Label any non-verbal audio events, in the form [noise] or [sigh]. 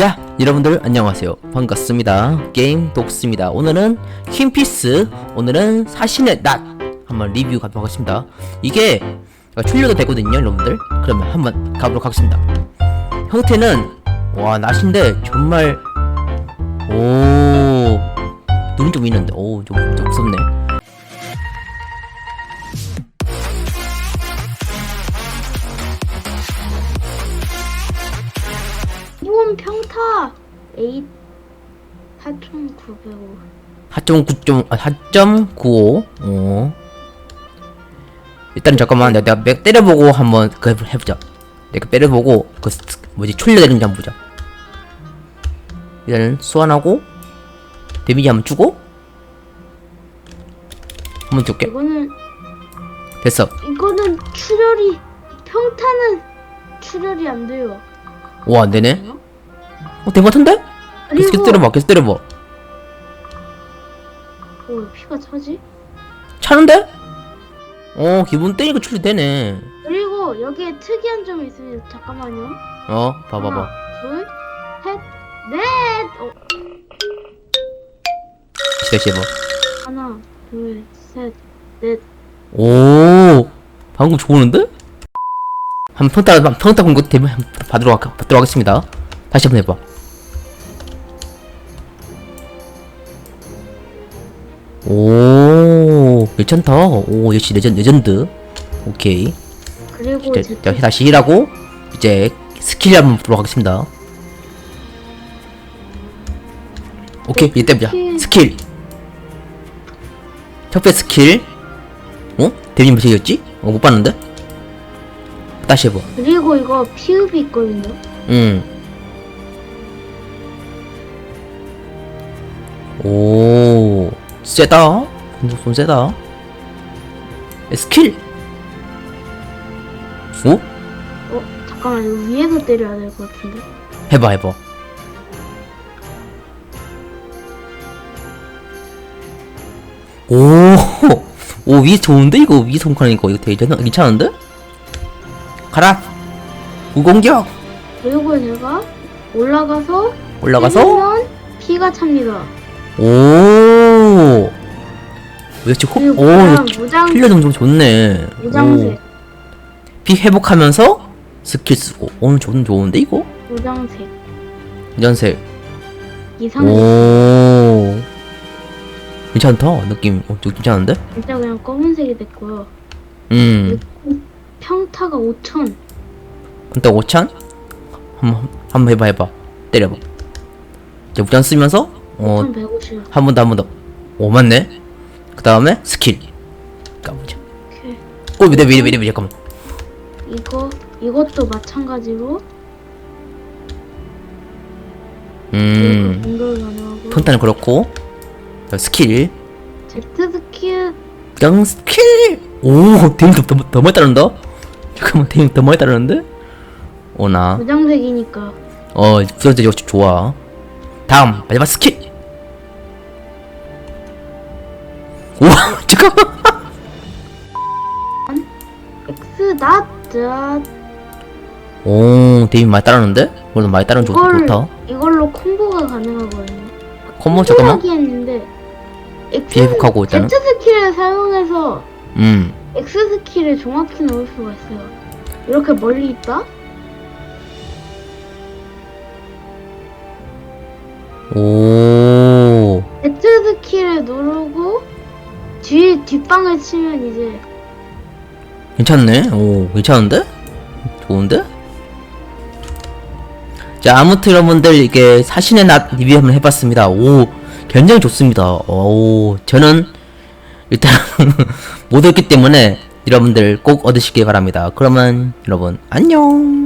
자, 여러분들 안녕하세요. 반갑습니다. 게임 독스입니다. 오늘은 퀸피스, 오늘은 사신의 낮 한번 리뷰 가도록 하겠습니다. 이게 출력도 되거든요, 여러분들. 그러면 한번 가보도록 하겠습니다. 형태는 와 낮인데 정말 오 눈이 좀 있는데 오좀 좀 무섭네. 평타 8 4,900원 4.9점 아, 4.95. 어. 일단 잠깐만 내가, 내가 맥 때려보고 한번 그 해보- 해보자. 내가 때려보고 그 스- 뭐지 출려되는지 한번 보자. 일단은 소환하고 데미지 한번 주고 한번 줄게. 이거는 됐어. 이거는 출혈이 평타는 출혈이 안 돼요 오 안되네. 어 된것 같은데? 계속 계속 때려봐. 계속 때려봐. 어, 왜 피가 차지? 차는데? 어 기분 때리니까 출리되네. 그리고 여기에 특이한 점이 있습니다 잠깐만요 어 봐봐봐. 하나 둘 셋 넷 어, 시작 해봐. 하나 둘 셋 넷 오 방금 좋은데? 한 평타 평타 공격 대비 받도록 하- 받도록 하겠습니다. 다시 한번 해봐. 오 괜찮다. 오 역시 레전 레전드. 오케이. 그리고 이제 제 자, 다시 힐하고 이제 스킬 한번 보도록 하겠습니다. 오케이 이때 보자. 스킬. 첫째 스킬. 어? 데뷔 몇이었지? 어, 못 봤는데? 다시 해봐. 그리고 이거 피읍이 있거든요 응. 오, 세다. 손 세다. 에, 스킬. 오? 어 잠깐만 이거 위에서 때려야 될 것 같은데 해봐, 해봐. 오, 오, 위 좋은데? 이거 위 손가락이니까 이거 되게 괜찮- 괜찮은데? 가라! 무공격! 그리고 제가 올라가서 올라가서? 피가 찹니다 오! 역시 호, 그리고 오, 무장 힐러 정도 좋네. 무장색 오. 피 회복하면서 스킬 쓰고. 오늘 좋은 좋은데 이거? 무장색 연색. 이상해 오. 괜찮다. 느낌. 어, 좀 괜찮은데? 진짜 그냥 검은색이 됐고요 음. 평타가 5천 일단 5찬? 한번 한번 해봐 해봐. 때려봐. 이제 무장 쓰면서 어, 5,150 한 번 더 한 번 더. 오 맞네. 그 다음에 스킬. 까보자. 오 미래 미래 미래 미래 잠깐만. 이거 이것도 마찬가지로 음. 공격 가능하고 평타는 그렇고. 스킬. Z 스킬. 그냥 스킬? 오 데미지 더, 더 많이 따른다? 잠깐만 데미지 더 많이 따르는데? 오나. 무장색이니까. 어 역시 좋아. 다음 마지막 스킬 우와 잠깐만 X 낫자 오 데미지 많이 따르는데? 오늘 많이 따르는 좋, 이걸 좋다. 이걸로 콤보가 가능하거든요. 콤보 잠깐만. 했는데 X 비회복하고 일단은? Z 스킬을 사용해서 음. X 스킬을 정확히 넣을 수가 있어요. 이렇게 멀리 있다? 오, Z 스킬을 누르고 뒤 뒷방을 치면 이제 괜찮네. 오, 괜찮은데? 좋은데? 자, 아무튼 여러분들 이게 사신의 낮 리뷰 한번 해봤습니다. 오, 굉장히 좋습니다. 오, 저는 일단 [laughs] 못 얻기 때문에 여러분들 꼭 얻으시길 바랍니다. 그러면 여러분 안녕.